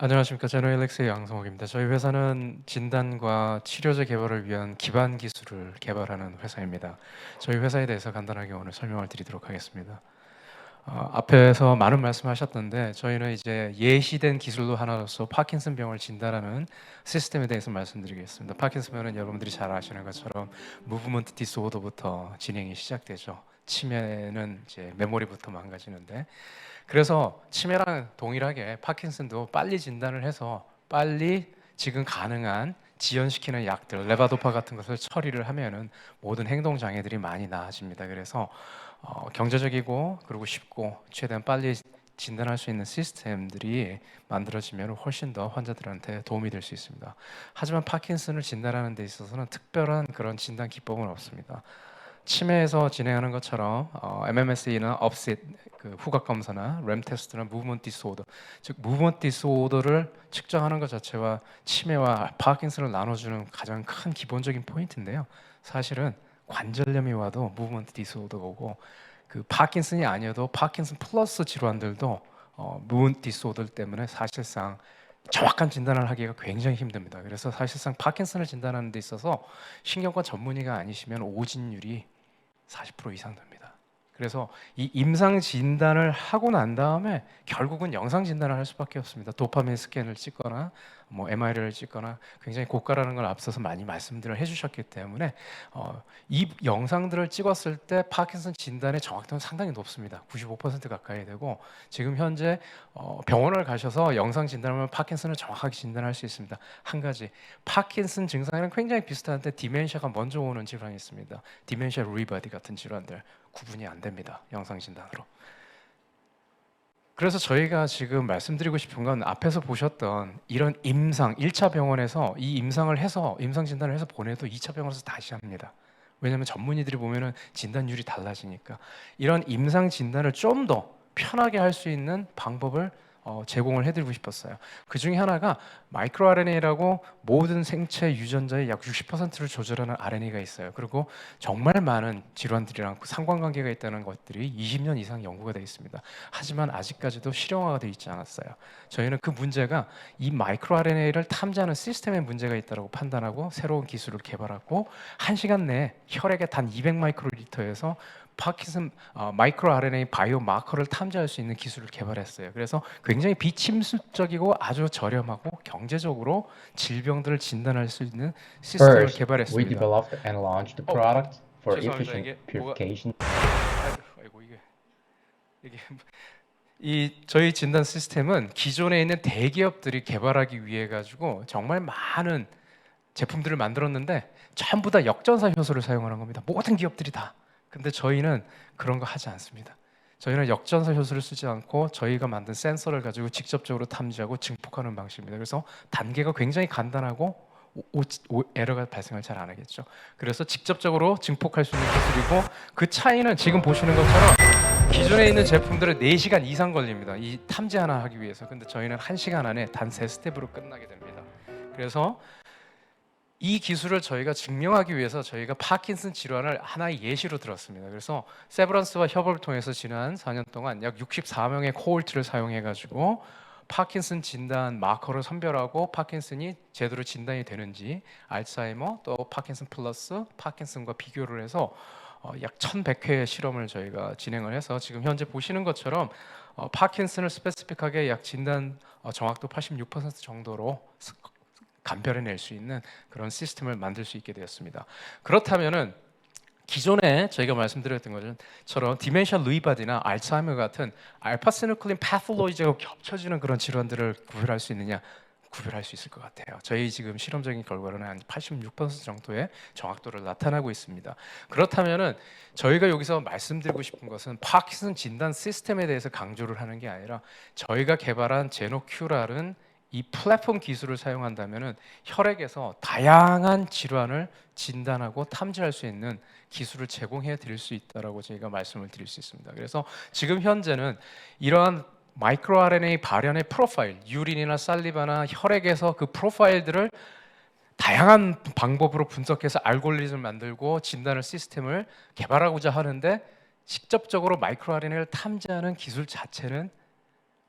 안녕하십니까 제노엘렉스의 양성욱입니다. 저희 회사는 진단과 치료제 개발을 위한 기반 기술을 개발하는 회사입니다. 저희 회사에 대해서 간단하게 오늘 설명을 드리도록 하겠습니다. 어, 앞에서 많은 말씀하셨던데 저희는 이제 예시된 기술로 하나로서 파킨슨 병을 진단하는 시스템에 대해서 말씀드리겠습니다. 파킨슨 병은 여러분들이 잘 아시는 것처럼 무브먼트 디스오더부터 진행이 시작되죠. 치매는 이제 메모리부터 망가지는데 그래서 치매랑 동일하게 파킨슨도 빨리 진단을 해서 빨리 지금 가능한 지연시키는 약들, 레바도파 같은 것을 처리를 하면은 모든 행동 장애들이 많이 나아집니다. 그래서 어, 경제적이고 그리고 쉽고 최대한 빨리 진단할 수 있는 시스템들이 만들어지면 훨씬 더 환자들한테 도움이 될 수 있습니다. 하지만 파킨슨을 진단하는 데 있어서는 특별한 그런 진단 기법은 없습니다. 치매에서 진행하는 것처럼 어, MMSE나 업셋 그 후각 검사나 램 테스트나 무브먼트 디스오더 즉 무브먼트 디스오더를 측정하는 것 자체와 치매와 파킨슨을 나눠주는 가장 큰 기본적인 포인트인데요. 사실은 관절염이 와도 무브먼트 디스오더가 오고 그 파킨슨이 아니어도 파킨슨 플러스 질환들도 어, 무브먼트 디스오더 때문에 사실상 정확한 진단을 하기가 굉장히 힘듭니다. 그래서 사실상 파킨슨을 진단하는 데 있어서 신경과 전문의가 아니시면 오진율이 40% 이상 됩니다. 그래서 이 임상 진단을 하고 난 다음에 결국은 영상 진단을 할 수밖에 없습니다. 도파민 스캔을 찍거나 뭐 MRI를 찍거나 굉장히 고가라는 걸 앞서서 많이 말씀들을 해주셨기 때문에 어, 이 영상들을 찍었을 때 파킨슨 진단의 정확도는 상당히 높습니다. 95% 가까이 되고 지금 현재 어, 병원을 가셔서 영상 진단하면 파킨슨을 정확하게 진단할 수 있습니다. 한 가지 파킨슨 증상이랑 굉장히 비슷한데 디멘샤가 먼저 오는 질환이 있습니다. 디멘샤 루이바디 같은 질환들 구분이 안 됩니다. 영상 진단으로. 그래서 저희가 지금 말씀드리고 싶은 건 앞에서 보셨던 이런 임상 1차 병원에서 이 임상을 해서 임상 진단을 해서 보내도 2차 병원에서 다시 합니다. 왜냐하면 전문의들이 보면은 진단율이 달라지니까 이런 임상 진단을 좀 더 편하게 할 수 있는 방법을 어, 제공을 해드리고 싶었어요. 그 중에 하나가 마이크로 RNA라고 모든 생체 유전자의 약 60%를 조절하는 RNA가 있어요. 그리고 정말 많은 질환들이랑 상관관계가 있다는 것들이 20년 이상 연구가 되어 있습니다. 하지만 아직까지도 실용화가 되어 있지 않았어요. 저희는 그 문제가 이 마이크로 RNA를 탐지하는 시스템에 문제가 있다고 판단하고 새로운 기술을 개발하고 한 시간 내에 혈액의 단 200 마이크로리터에서 파킨슨 어, 마이크로 RNA 바이오 마커를 탐지할 수 있는 기술을 개발했어요. 그래서 굉장히 비침습적이고 아주 저렴하고 경제적으로 질병들을 진단할 수 있는 시스템을 First, we 개발했습니다. developed and launched the Oh, product for 죄송합니다. efficient 이게 뭐가- purification. 아이고 이게 이게 이 저희 진단 시스템은 기존에 있는 대기업들이 개발하기 위해 가지고 정말 많은 제품들을 만들었는데 전부 다 역전사 효소를 사용하는 겁니다. 모든 기업들이 다. 근데 저희는 그런 거 하지 않습니다. 저희는 역전사 효소를 쓰지 않고 저희가 만든 센서를 가지고 직접적으로 탐지하고 증폭하는 방식입니다. 그래서 단계가 굉장히 간단하고 오, 오- 오- 에러가 발생을 잘 안 하겠죠. 그래서 직접적으로 증폭할 수 있는 기술이고 그 차이는 지금 보시는 것처럼 기존에 있는 제품들은 4시간 이상 걸립니다. 이 탐지 하나 하기 위해서. 근데 저희는 1시간 안에 단 세 스텝으로 끝나게 됩니다. 그래서 이 기술을 저희가 증명하기 위해서 저희가 파킨슨 질환을 하나의 예시로 들었습니다. 그래서 세브란스와 협업을 통해서 지난 4년 동안 약 64명의 코홀트를 사용해 가지고 파킨슨 진단 마커를 선별하고 파킨슨이 제대로 진단이 되는지 알츠하이머 또 파킨슨 플러스 파킨슨과 비교를 해서 어, 약 1,100회의 실험을 저희가 진행을 해서 지금 현재 보시는 것처럼 어, 파킨슨을 스페시픽하게 약 진단 어, 정확도 86% 정도로 스- 감별해낼 수 있는 그런 시스템을 만들 수 있게 되었습니다. 그렇다면은 기존에 저희가 말씀드렸던 것처럼 디멘샤 루이바디나 알츠하이머 같은 알파시누클린 패톨로이즈가 겹쳐지는 그런 질환들을 구별할 수 있느냐? 구별할 수 있을 것 같아요. 저희 지금 실험적인 결과로는 한 86% 정도의 정확도를 나타나고 있습니다. 그렇다면은 저희가 여기서 말씀드리고 싶은 것은 파킨슨 진단 시스템에 대해서 강조를 하는 게 아니라 저희가 개발한 제노큐랄은 이 플랫폼 기술을 사용한다면은 혈액에서 다양한 질환을 진단하고 탐지할 수 있는 기술을 제공해 드릴 수 있다라고 저희가 말씀을 드릴 수 있습니다. 그래서 지금 현재는 이러한 마이크로 RNA 발현의 프로파일, 유린이나 살리바나 혈액에서 그 프로파일들을 다양한 방법으로 분석해서 알고리즘을 만들고 진단을 시스템을 개발하고자 하는데 직접적으로 마이크로 RNA를 탐지하는 기술 자체는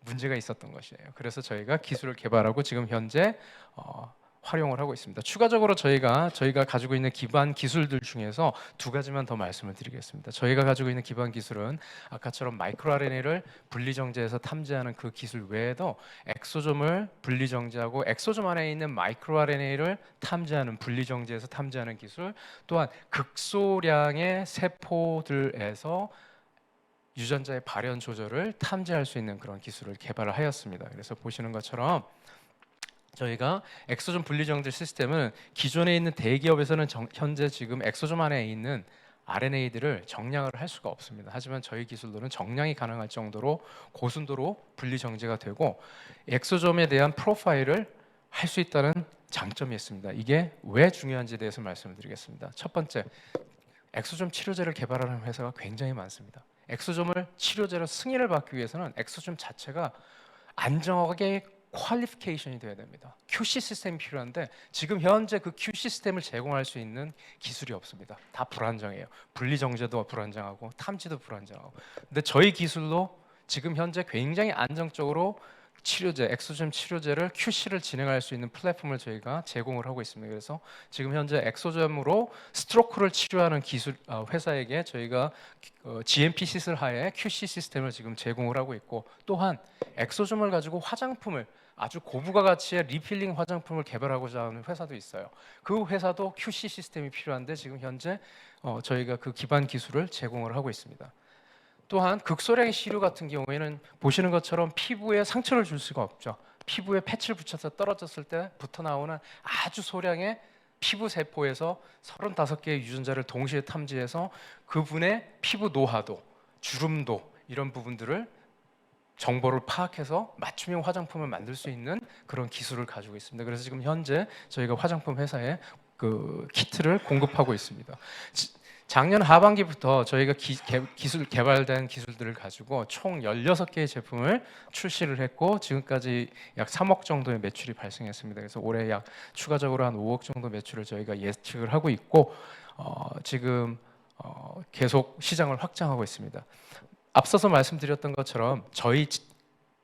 문제가 있었던 것이에요. 그래서 저희가 기술을 개발하고 지금 현재 어, 활용을 하고 있습니다. 추가적으로 저희가 저희가 가지고 있는 기반 기술들 중에서 두 가지만 더 말씀을 드리겠습니다. 저희가 가지고 있는 기반 기술은 아까처럼 마이크로 RNA를 분리 정제해서 탐지하는 그 기술 외에도 엑소점을 분리 정제하고 엑소점 안에 있는 마이크로 RNA를 탐지하는 분리 정제해서 탐지하는 기술 또한 극소량의 세포들에서 유전자의 발현 조절을 탐지할 수 있는 그런 기술을 개발을 하였습니다. 그래서 보시는 것처럼 저희가 엑소점 분리 정제 시스템은 기존에 있는 대기업에서는 정- 현재 지금 엑소점 안에 있는 RNA들을 정량을 할 수가 없습니다. 하지만 저희 기술로는 정량이 가능할 정도로 고순도로 분리 정제가 되고 엑소점에 대한 프로파일을 할 수 있다는 장점이 있습니다. 이게 왜 중요한지에 대해서 말씀을 드리겠습니다. 첫 번째, 엑소점 치료제를 개발하는 회사가 굉장히 많습니다. 엑소점을 치료제로 승인을 받기 위해서는 엑소점 자체가 안정하게 퀄리피케이션이 돼야 됩니다. QC 시스템이 필요한데 지금 현재 그 QC 시스템을 제공할 수 있는 기술이 없습니다. 다 불안정해요. 분리 정제도 불안정하고 탐지도 불안정하고. 근데 저희 기술로 지금 현재 굉장히 안정적으로 치료제, 엑소점 치료제를 QC를 진행할 수 있는 플랫폼을 저희가 제공을 하고 있습니다. 그래서 지금 현재 엑소점으로 스트로크를 치료하는 기술 어, 회사에게 저희가 어, GMP 시설 하에 QC 시스템을 지금 제공을 하고 있고 또한 엑소점을 가지고 화장품을 아주 고부가 가치의 리필링 화장품을 개발하고자 하는 회사도 있어요. 그 회사도 QC 시스템이 필요한데 지금 현재 어, 저희가 그 기반 기술을 제공을 하고 있습니다. 또한 극소량의 시료 같은 경우에는 보시는 것처럼 피부에 상처를 줄 수가 없죠. 피부에 패치를 붙여서 떨어졌을 때 붙어 나오는 아주 소량의 피부 세포에서 35개의 유전자를 동시에 탐지해서 그분의 피부 노화도, 주름도 이런 부분들을 정보를 파악해서 맞춤형 화장품을 만들 수 있는 그런 기술을 가지고 있습니다. 그래서 지금 현재 저희가 화장품 회사에 그 키트를 공급하고 있습니다. 지- 작년 하반기부터 저희가 기, 술 개발된 기술들을 가지고 총 16개의 제품을 출시를 했고 지금까지 약 3억 정도의 매출이 발생했습니다. 그래서 올해 약 추가적으로 한 5억 정도 매출을 저희가 예측을 하고 있고 어, 지금 어, 계속 시장을 확장하고 있습니다. 앞서서 말씀드렸던 것처럼 저희 지-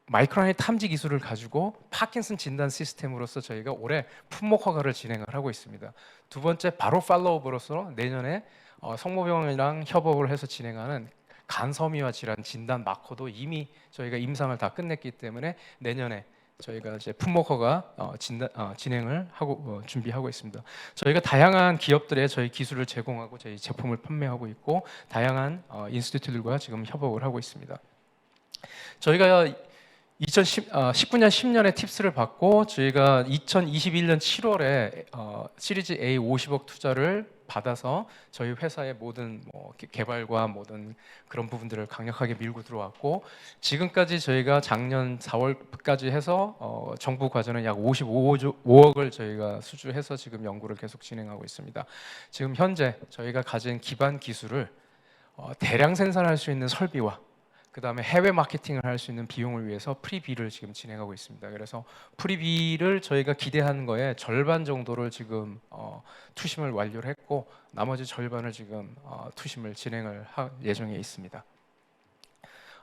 마이크로니 탐지 기술을 가지고 파킨슨 진단 시스템으로서 저희가 올해 품목 허가를 진행을 하고 있습니다. 두 번째 바로 팔로우업으로서 내년에 어, 성모병이랑 협업을 해서 진행하는 간섬유화 질환 진단 마커도 이미 저희가 임상을 다 끝냈기 때문에 내년에 저희가 이제 품목 허가 어, 진단, 어, 진행을 하고 어, 준비하고 있습니다. 저희가 다양한 기업들에 저희 기술을 제공하고 저희 제품을 판매하고 있고 다양한 어, 인스티튜트들과 지금 협업을 하고 있습니다. 저희가 2010, 어, 19년 10년에 팁스를 받고 저희가 2021년 7월에 어, 시리즈 A 50억 투자를 받아서 저희 회사의 모든 뭐 개- 개발과 모든 그런 부분들을 강력하게 밀고 들어왔고 지금까지 저희가 작년 4월까지 해서 어, 정부 과정은 약 55조 5억을 저희가 수주해서 지금 연구를 계속 진행하고 있습니다. 지금 현재 저희가 가진 기반 기술을 어, 대량 생산할 수 있는 설비와 그 다음에 해외 마케팅을 할 수 있는 비용을 위해서 프리비를 지금 진행하고 있습니다. 그래서 프리비를 저희가 기대한 거에 절반 정도를 지금 어, 투심을 완료를 했고 나머지 절반을 지금 어, 투심을 진행을 할 예정에 있습니다.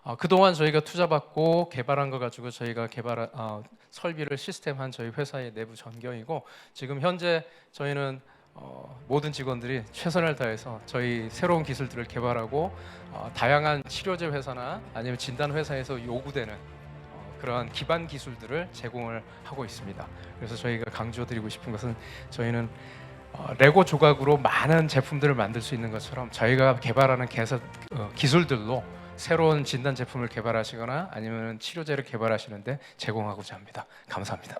어, 그동안 저희가 투자받고 개발한 거 가지고 저희가 개발 어, 설비를 시스템한 저희 회사의 내부 전경이고 지금 현재 저희는 어, 모든 직원들이 최선을 다해서 저희 새로운 기술들을 개발하고 어, 다양한 치료제 회사나 아니면 진단 회사에서 요구되는 어, 그러한 기반 기술들을 제공을 하고 있습니다. 그래서 저희가 강조드리고 싶은 것은 저희는 어, 레고 조각으로 많은 제품들을 만들 수 있는 것처럼 저희가 개발하는 개설, 어, 기술들로 새로운 진단 제품을 개발하시거나 아니면 치료제를 개발하시는데 제공하고자 합니다. 감사합니다.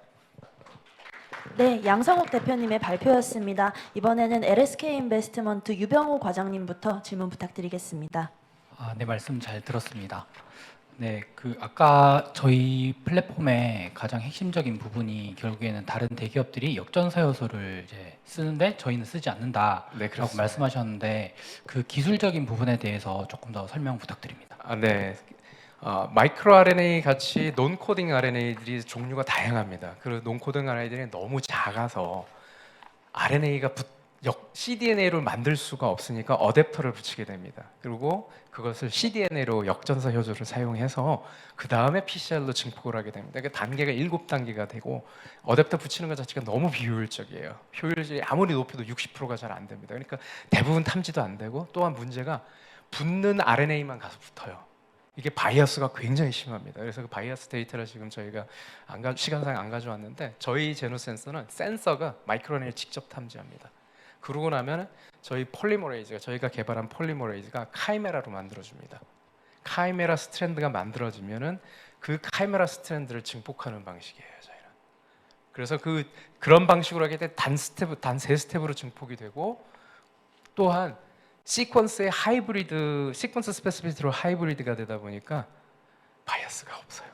네, 양성욱 대표님의 발표였습니다. 이번에는 LSK 인베스트먼트 유병호 과장님부터 질문 부탁드리겠습니다. 아, 네 말씀 잘 들었습니다. 네, 그 아까 저희 플랫폼의 가장 핵심적인 부분이 결국에는 다른 대기업들이 역전사 요소를 이제 쓰는데 저희는 쓰지 않는다라고 네, 그렇습니다. 말씀하셨는데 그 기술적인 부분에 대해서 조금 더 설명 부탁드립니다. 아, 네. 어, 마이크로 RNA 같이 논 코딩 RNA들이 종류가 다양합니다. 그논 코딩 RNA들이 너무 작아서 RNA가 역 CDNA로 만들 수가 없으니까 어댑터를 붙이게 됩니다. 그리고 그것을 CDNA로 역전사 효소를 사용해서 그 다음에 PCR로 증폭을 하게 됩니다. 그 단계가 일곱 단계가 되고 어댑터 붙이는 것 자체가 너무 비효율적이에요. 효율이 아무리 높여도 60%가 잘 안 됩니다. 그러니까 대부분 탐지도 안 되고 또한 문제가 붙는 RNA만 가서 붙어요. 이게 바이어스가 굉장히 심합니다. 그래서 그 바이어스 데이터를 지금 저희가 안 가, 시간상 안 가져왔는데 저희 제노 센서는 센서가 마이크로RNA를 직접 탐지합니다. 그러고 나면 저희 폴리머레이즈가 저희가 개발한 폴리머레이즈가 카이메라로 만들어줍니다. 카이메라 스트랜드가 만들어지면은 그 카이메라 스트랜드를 증폭하는 방식이에요. 저희는. 그래서 그 그런 방식으로 하게 돼단 스텝 단 세 스텝으로 증폭이 되고 또한 시퀀스의 하이브리드 시퀀스 스페시피티로 하이브리드가 되다 보니까 바이어스가 없어요.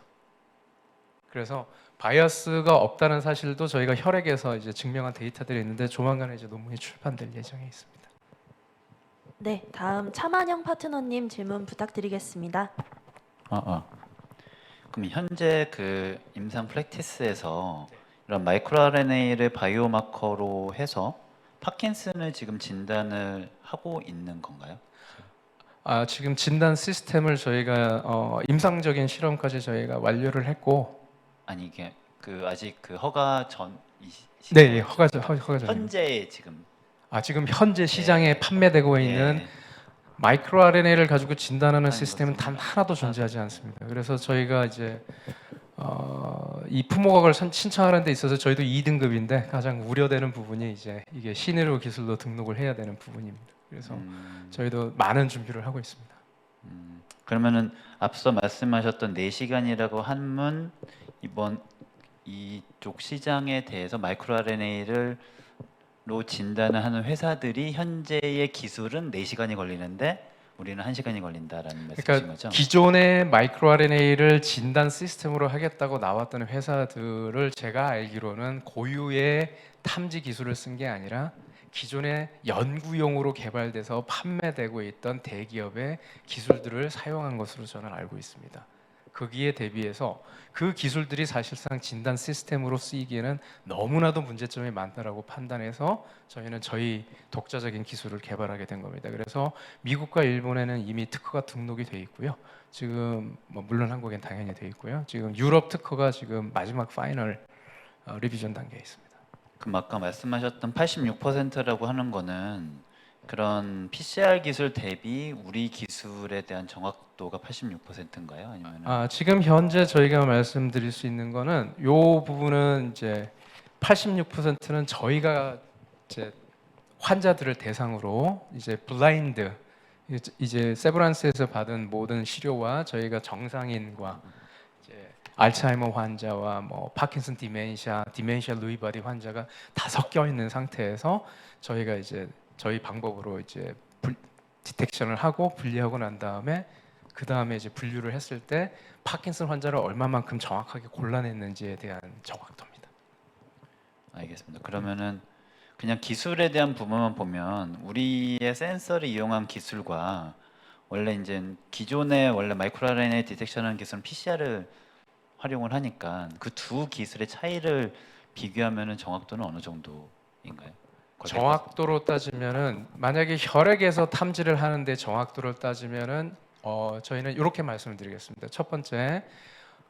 그래서 바이어스가 없다는 사실도 저희가 혈액에서 이제 증명한 데이터들이 있는데 조만간에 이제 논문이 출판될 예정에 있습니다. 네, 다음 차만영 파트너님 질문 부탁드리겠습니다. 아, 아. 그럼 현재 그 임상 프랙티스에서 이런 마이크로 RNA를 바이오마커로 해서 파킨슨을 지금 진단을 하고 있는 건가요? 아, 지금 진단 시스템을 저희가 어, 임상적인 실험까지 저희가 완료를 했고, 아니 이게 그 아직 그 허가 전 네, 예, 허가죠, 허, 허가죠. 현재 지금 아, 지금 현재 시장에 판매되고 있는 예. 마이크로 RNA를 가지고 진단하는 아니, 시스템은 단 맞습니다. 하나도 존재하지 않습니다. 그래서 저희가 이제 어, 이 품목학을 선- 신청하는 데 있어서 저희도 2등급인데 가장 우려되는 부분이 이제 이게 신의로 기술로 등록을 해야 되는 부분입니다. 그래서 음, 저희도 많은 준비를 하고 있습니다. 음. 그러면은 앞서 말씀하셨던 4시간이라고 한문 이번 이쪽 시장에 대해서 마이크로 RNA를 로 진단을 하는 회사들이 현재의 기술은 4시간이 걸리는데 우리는 1시간이 걸린다라는 말씀이신 그러니까 거죠? 기존의 마이크로 RNA를 진단 시스템으로 하겠다고 나왔던 회사들을 제가 알기로는 고유의 탐지 기술을 쓴 게 아니라 기존의 연구용으로 개발돼서 판매되고 있던 대기업의 기술들을 사용한 것으로 저는 알고 있습니다. 거기에 대비해서 그 기술들이 사실상 진단 시스템으로 쓰이기에는 너무나도 문제점이 많다라고 판단해서 저희는 저희 독자적인 기술을 개발하게 된 겁니다. 그래서 미국과 일본에는 이미 특허가 등록이 돼 있고요. 지금 뭐 물론 한국엔 당연히 돼 있고요. 지금 유럽 특허가 지금 마지막 파이널 어, 리비전 단계에 있습니다. 그럼 아까 말씀하셨던 86%라고 하는 거는 그런 PCR 기술 대비 우리 기술에 대한 정확도가 86%인가요? 아니면 아, 지금 현재 저희가 말씀드릴 수 있는 거는 요 부분은 이제 86%는 저희가 이제 환자들을 대상으로 이제 블라인드 이제- 세브란스에서 받은 모든 시료와 저희가 정상인과 이제 알츠하이머 환자와 뭐 파킨슨 디멘시아, 디멘시아 루이바디 환자가 다 섞여 있는 상태에서 저희가 이제 저희 방법으로 이제 불, 디텍션을 하고 분리하고 난 다음에 그 다음에 이제 분류를 했을 때 파킨슨 환자를 얼마만큼 정확하게 골라냈는지에 대한 정확도입니다. 알겠습니다. 그러면은 그냥 기술에 대한 부분만 보면 우리의 센서를 이용한 기술과 원래 이제 기존의 원래 마이크로 RNA 디텍션하는 기술은 PCR을 활용을 하니까 그 두 기술의 차이를 비교하면은 정확도는 어느 정도인가요? 정확도로 따지면은 만약에 혈액에서 탐지를 하는데 정확도를 따지면은 어, 저희는 이렇게 말씀을 드리겠습니다. 첫 번째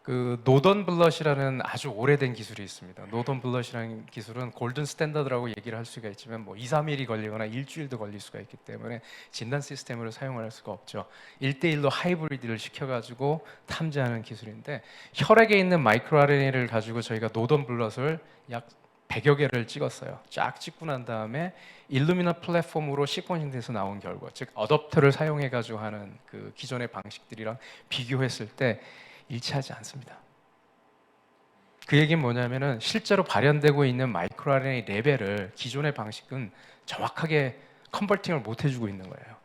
그 노던 블러시라는 아주 오래된 기술이 있습니다. 노던 블러시라는 기술은 골든 스탠다드라고 얘기를 할 수가 있지만 뭐 2, 3일이 걸리거나 일주일도 걸릴 수가 있기 때문에 진단 시스템으로 사용을 할 수가 없죠. 1대1로 하이브리드를 시켜 가지고 탐지하는 기술인데 혈액에 있는 마이크로 RNA를 가지고 저희가 노던 블러스를 약 100여 개를 찍었어요. 쫙 찍고 난 다음에 일루미나 플랫폼으로 시퀀싱돼서 나온 결과, 즉 어댑터를 사용해 가지고 하는 그 기존의 방식들이랑 비교했을 때 일치하지 않습니다. 그 얘기는 뭐냐면은 실제로 발현되고 있는 마이크로 RNA 레벨을 기존의 방식은 정확하게 컨버팅을 못 해주고 있는 거예요.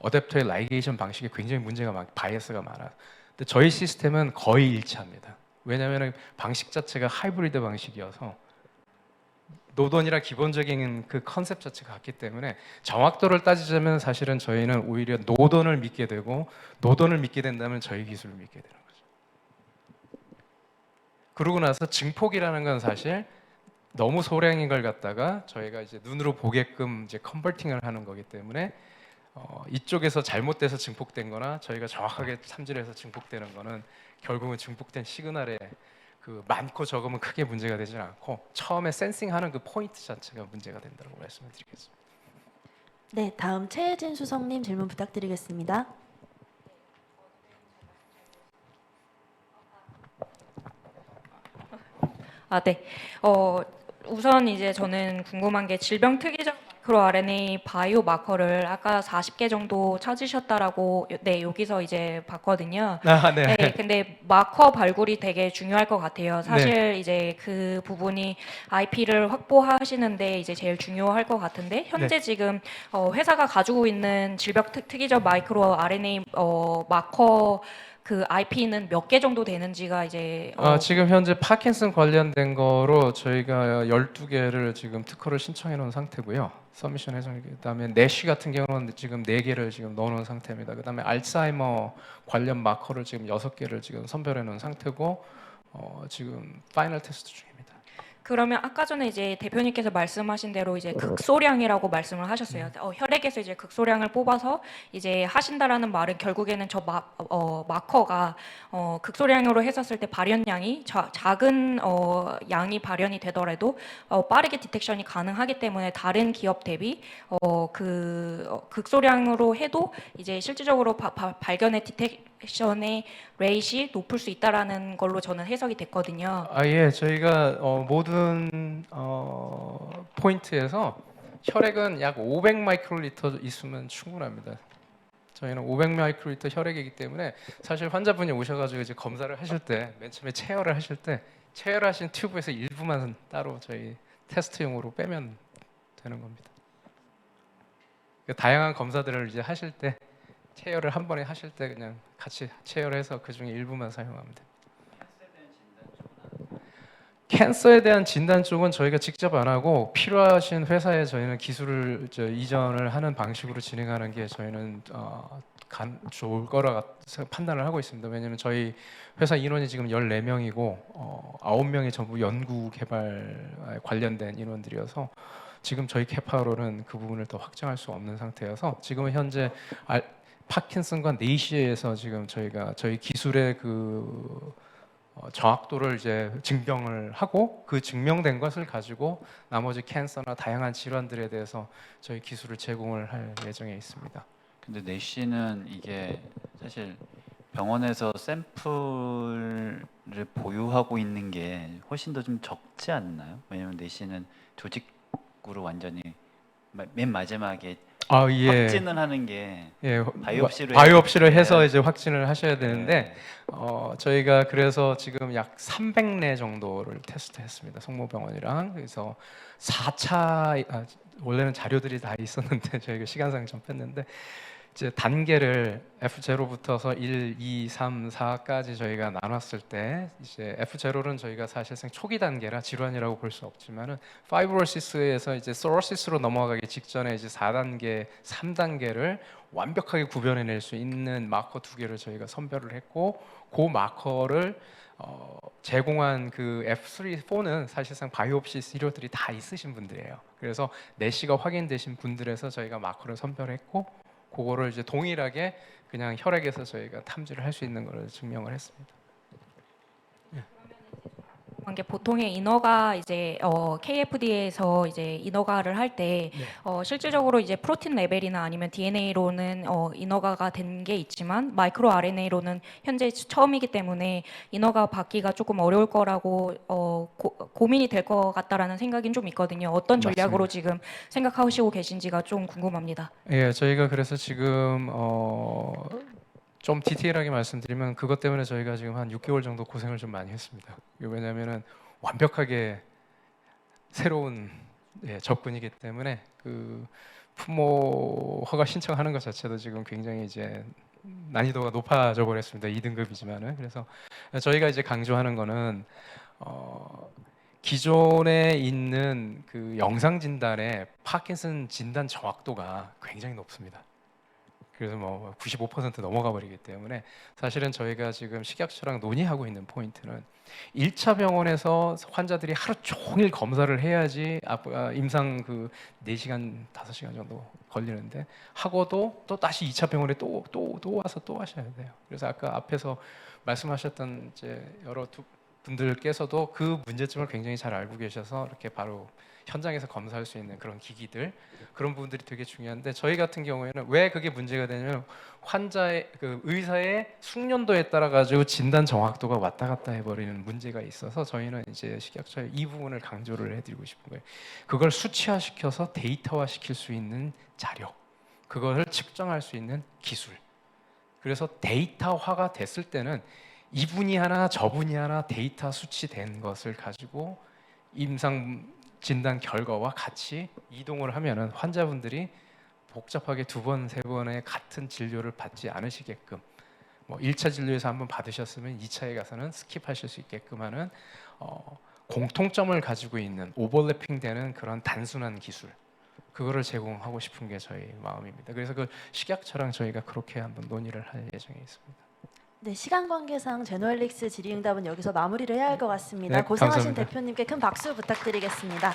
어댑터의 라이게이션 방식에 굉장히 문제가 많, 바이어스가 많아. 근데 저희 시스템은 거의 일치합니다. 왜냐하면 방식 자체가 하이브리드 방식이어서 노던이라 기본적인 그 컨셉 자체가 같기 때문에 정확도를 따지자면 사실은 저희는 오히려 노던을 믿게 되고 노던을 믿게 된다면 저희 기술을 믿게 되는 거죠. 그러고 나서 증폭이라는 건 사실 너무 소량인 걸 갖다가 저희가 이제 눈으로 보게끔 이제 컨버팅을 하는 거기 때문에 어, 이쪽에서 잘못돼서 증폭된 거나 저희가 정확하게 참질해서 증폭되는 거는 결국은 증폭된 시그널에 그 많고 적으면 크게 문제가 되지는 않고 처음에 센싱하는 그 포인트 자체가 문제가 된다고 말씀을 드리겠습니다. 네, 다음 최혜진 수석님 질문 부탁드리겠습니다. 아, 네. 어, 우선 이제 저는 궁금한 게 질병 특이적 마크로 RNA 바이오 마커를 아까 40개 정도 찾으셨다라고 네, 여기서 이제 봤거든요. 아, 네. 네, 근데 마커 발굴이 되게 중요할 것 같아요. 사실 이제 그 부분이 IP를 확보하시는데 이제 제일 중요할 것 같은데 현재 지금 어, 회사가 가지고 있는 질병 특, 특이적 마이크로 RNA 어, 마커 그 IP는 몇 개 정도 되는지가 이제 어, 아, 지금 현재 파킨슨 관련된 거로 저희가 12개를 지금 특허를 신청해 놓은 상태고요. 서미션 해서 그다음에 내쉬 같은 경우는 지금 4개를 지금 넣어 놓은 상태입니다. 그다음에 알츠하이머 관련 마커를 지금 6개를 지금 선별해 놓은 상태고 어, 지금 파이널 테스트 중입니다. 그러면 아까 전에 이제 대표님께서 말씀하신 대로 이제 극소량이라고 말씀을 하셨어요. 어, 혈액에서 이제 극소량을 뽑아서 이제 하신다라는 말은 결국에는 저 마, 어, 마커가 어, 극소량으로 했었을 때 발현량이 자, 작은 어, 양이 발현이 되더라도 어, 빠르게 디텍션이 가능하기 때문에 다른 기업 대비 어, 그 어, 극소량으로 해도 이제 실질적으로 바- 바- 발견의 디텍 션의 레이시 높을 수 있다라는 걸로 저는 해석이 됐거든요. 아 예, 저희가 어, 모든 어, 포인트에서 혈액은 약 500 마이크로리터 있으면 충분합니다. 저희는 500 마이크로리터 혈액이기 때문에 사실 환자분이 오셔가지고 이제 검사를 하실 때 맨 처음에 체열을 하실 때 체열하신 튜브에서 일부만 따로 저희 테스트용으로 빼면 되는 겁니다. 그 다양한 검사들을 이제 하실 때 체열을 한 번에 하실 때 그냥 같이 체열해서 그 중에 일부만 사용하면 됩니다. 캔서에 대한 진단 쪽은 저희가 직접 안 하고 필요하신 회사에 저희는 기술을 저 이전을 하는 방식으로 진행하는 게 저희는 어, 간, 좋을 거라 판단을 하고 있습니다. 왜냐하면 저희 회사 인원이 지금 14명이고 어, 9명이 전부 연구 개발 관련된 인원들이어서 지금 저희 캐파로는 그 부분을 더 확장할 수 없는 상태여서 지금은 현재 알, 파킨슨과 네이시에서 지금 저희가 저희 기술의 그 어, 정확도를 이제 증명을 하고 그 증명된 것을 가지고 나머지 캔서나 다양한 질환들에 대해서 저희 기술을 제공을 할 예정에 있습니다. 근데 내시는 이게 사실 병원에서 샘플을 보유하고 있는 게 훨씬 더 좀 적지 않나요? 왜냐면 내시는 조직으로 완전히 마- 맨 마지막에 아 예, 확진을 하는 게 예, 바이옵시를 바이옵시를 해서. 이제 확진을 하셔야 되는데 네. 어, 저희가 그래서 지금 약 300내 정도를 테스트했습니다. 성모병원이랑 그래서 4차 아, 원래는 자료들이 다 있었는데 저희가 시간상 좀 뺐는데 이제 단계를 F0부터서 1, 2, 3, 4까지 저희가 나눴을 때 이제 F0는 저희가 사실상 초기 단계라 질환이라고 볼 수 없지만은 파이브로시스에서 이제 소로시스로 넘어가기 직전에 이제 4단계, 3단계를 완벽하게 구별해낼 수 있는 마커 두 개를 저희가 선별을 했고 그 마커를 어, 제공한 그 F3, 4는 사실상 바이옵시 시료들이 다 있으신 분들이에요. 그래서 내시가 확인되신 분들에서 저희가 마커를 선별했고 그거를 이제 동일하게 그냥 혈액에서 저희가 탐지를 할 수 있는 것을 증명을 했습니다. 한 게 보통의 인허가 이제 어, KFD에서 이제 인허가를 할 때 네. 어, 실질적으로 이제 프로틴 레벨이나 아니면 DNA로는 어, 인허가가 된 게 있지만 마이크로 RNA로는 현재 처음이기 때문에 인허가 받기가 조금 어려울 거라고 어, 고, 고민이 될 것 같다라는 생각이 좀 있거든요. 어떤 전략으로 지금 생각하시고 계신지가 좀 궁금합니다. 예, 저희가 그래서 지금 어, 좀 디테일하게 말씀드리면 그것 때문에 저희가 지금 한 6개월 정도 고생을 좀 많이 했습니다. 왜냐하면은 완벽하게 새로운 예, 접근이기 때문에 그 품모 허가 신청하는 것 자체도 지금 굉장히 이제 난이도가 높아져 버렸습니다. 2등급이지만은 그래서 저희가 이제 강조하는 거는 어, 기존에 있는 그 영상 진단의 파킨슨 진단 정확도가 굉장히 높습니다. 그래서 뭐 95% 넘어가 버리기 때문에 사실은 저희가 지금 식약처랑 논의하고 있는 포인트는 1차 병원에서 환자들이 하루 종일 검사를 해야지 앞- 아, 임상 그 4시간 5시간 정도 걸리는데 하고도 또 다시 2차 병원에 또 또 또 와서 또 하셔야 돼요. 그래서 아까 앞에서 말씀하셨던 이제 여러 두 분들께서도 그 문제점을 굉장히 잘 알고 계셔서 이렇게 바로 현장에서 검사할 수 있는 그런 기기들 그런 부분들이 되게 중요한데 저희 같은 경우에는 왜 그게 문제가 되냐면 환자의 그 의사의 숙련도에 따라 가지고 진단 정확도가 왔다 갔다 해버리는 문제가 있어서 저희는 이제 식약처에 이 부분을 강조를 해드리고 싶은 거예요. 그걸 수치화시켜서 데이터화 시킬 수 있는 자료, 그거를 측정할 수 있는 기술. 그래서 데이터화가 됐을 때는 이분이 하나 저분이 하나 데이터 수치된 것을 가지고 임상 진단 결과와 같이 이동을 하면은 환자분들이 복잡하게 두 번 세 번의 같은 진료를 받지 않으시게끔 뭐 1차 진료에서 한번 받으셨으면 2차에 가서는 스킵하실 수 있게끔 하는 어, 공통점을 가지고 있는 오버래핑 되는 그런 단순한 기술 그거를 제공하고 싶은 게 저희 마음입니다. 그래서 그 식약처랑 저희가 그렇게 한번 논의를 할 예정에 있습니다. 네, 시간 관계상 제노엘릭스 질의응답은 여기서 마무리를 해야 할 것 같습니다. 네, 고생하신 감사합니다. 대표님께 큰 박수 부탁드리겠습니다.